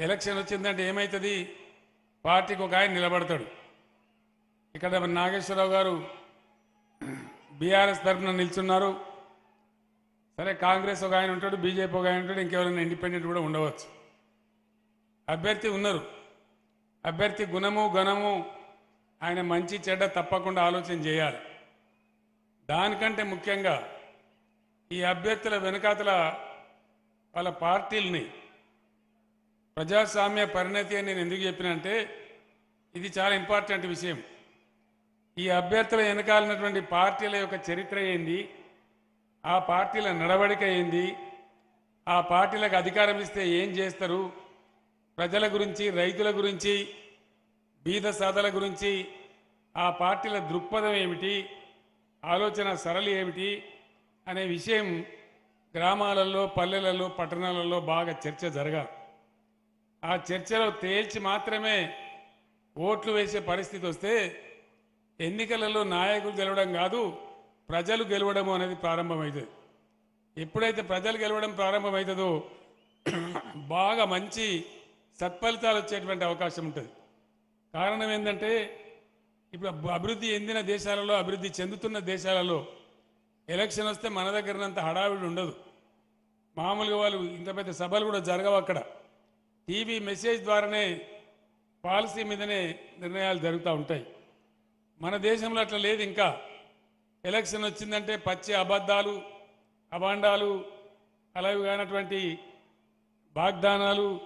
Election వచ్చిందంటే ఏమవుతుంది పార్టీకి ఒక ఆయన నిలబడతాడు. ఇక్కడ నాగేశ్వరరావు గారు బీఆర్ఎస్ తరఫున నిల్చున్నారు. సరే కాంగ్రెస్ ఒక ఆయన ఉంటాడు బీజేపీ ఒక ఆయన ఉంటాడు ఇంకెవరైనా ఇండిపెండెంట్ కూడా ఉండవచ్చు. అభ్యర్థి ఉన్నారు. అభ్యర్థి గుణము గణము ఆయన మంచి చెడ్డ తప్పకుండా ఆలోచన చేయాలి. దానికంటే ముఖ్యంగా ఈ అభ్యర్థుల వెనుకాతల వాళ్ళ పార్టీలని ప్రజాస్వామ్య పరిణతి అని నేను ఎందుకు చెప్పినంటే ఇది చాలా ఇంపార్టెంట్ విషయం. ఈ అభ్యర్థుల వెనకాలన్నటువంటి పార్టీల యొక్క చరిత్ర ఏంది? ఆ పార్టీల నడవడిక ఏంది? ఆ పార్టీలకు అధికారం ఇస్తే ఏం చేస్తారు? ప్రజల గురించి రైతుల గురించి బీద సాధల గురించి ఆ పార్టీల దృక్పథం ఏమిటి? ఆలోచన సరళి ఏమిటి? అనే విషయం గ్రామాలలో పల్లెలలో పట్టణాలలో బాగా చర్చ జరగాలి. ఆ చర్చలో తేల్చి మాత్రమే ఓట్లు వేసే పరిస్థితి వస్తే ఎన్నికలలో నాయకులు గెలవడం కాదు ప్రజలు గెలవడం అనేది ప్రారంభమవుతుంది ఎప్పుడైతే ప్రజలు గెలవడం ప్రారంభమవుతుందో బాగా మంచి సత్ఫలితాలు వచ్చేటువంటి అవకాశం ఉంటుంది. కారణం ఏంటంటే ఇప్పుడు అభివృద్ధి చెందిన దేశాలలో అభివృద్ధి చెందుతున్న దేశాలలో ఎలక్షన్ వస్తే మన దగ్గరనంత హడావిడి ఉండదు. మామూలుగా వాళ్ళు ఇంత పెద్ద సభలు కూడా జరగవు అక్కడ. టీవీ మెసేజ్ ద్వారానే పాలసీ మీదనే నిర్ణయాలు జరుగుతూ ఉంటాయి. మన దేశంలో అట్లా లేదు ఇంకా. ఎలక్షన్ వచ్చిందంటే పచ్చి అబద్ధాలు అభాండాలు అలాగే కానటువంటి వాగ్దానాలు